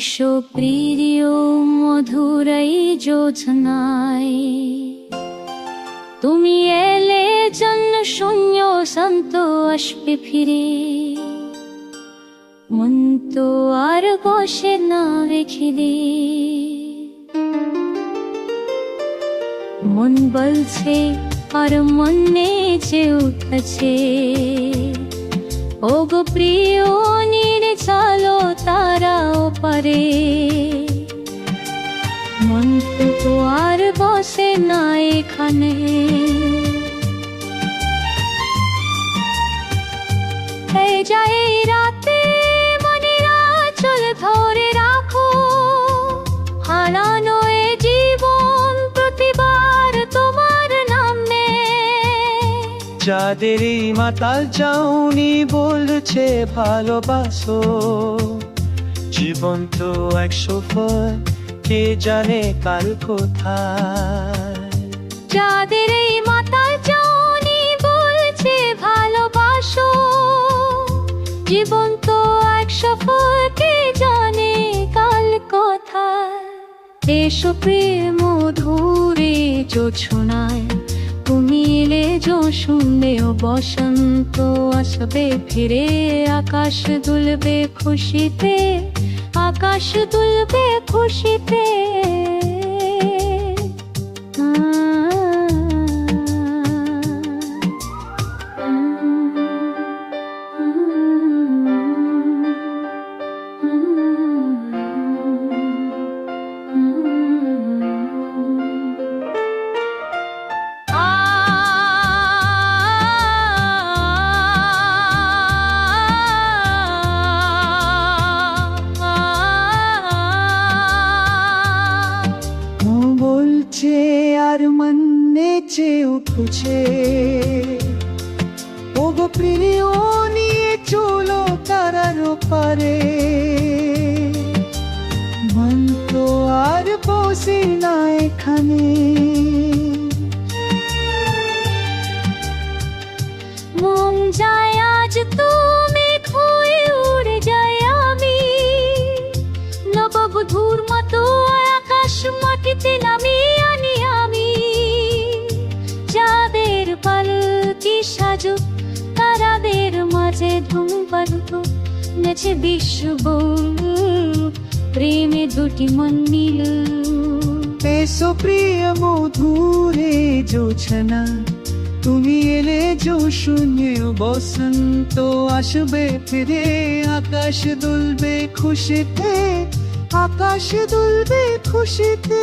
এসো প্রিয় মধুরাই যোজনায়। তুমি এলে জন্য শূন্য শান্ত আসবে ফিরে। মন তো আর বসে না রেখে মন বলছে, আর মন নেচে উঠেছে। ও গো প্রিয় নিরে তারাও পারে মন তো আর বসে না এখানে। যাই রাতে মনিরা চল ধরে রাখো। হারানো এ জীবন প্রতিবার তোমার নাম। যাদের এই মাতাল চাউনি বলছে ভালোবাসো। জীবন তো এক সফর, কে জানে কাল কোথায়? যাদের এই মাতাল চাউনি বলছে ভালোবাসো, জীবন তো এক সফর, কে জানে কাল কোথায়? এসো প্রেম মধুরে জোছনায়। শুনবে ও বসন্ত আসবে ফিরে আকাশ দুলবে খুশিতে আকাশ দুলবে খুশিতে। নেচে উঠছে ও গো প্রিয়, নিয়ে চলো তারার পারে মন তো আর বসে না এখানে। তারাদের মাঝে ধুম পারত নেছে বিশ্ব প্রেমে দুটি মন নীল এসো প্রিয় মধুরে জোছনা, তুমি এলে যো শূন্য বসন্ত, আসবে ফিরে আকাশ দুলবে খুশিতে, আকাশ দুলবে খুশিতে।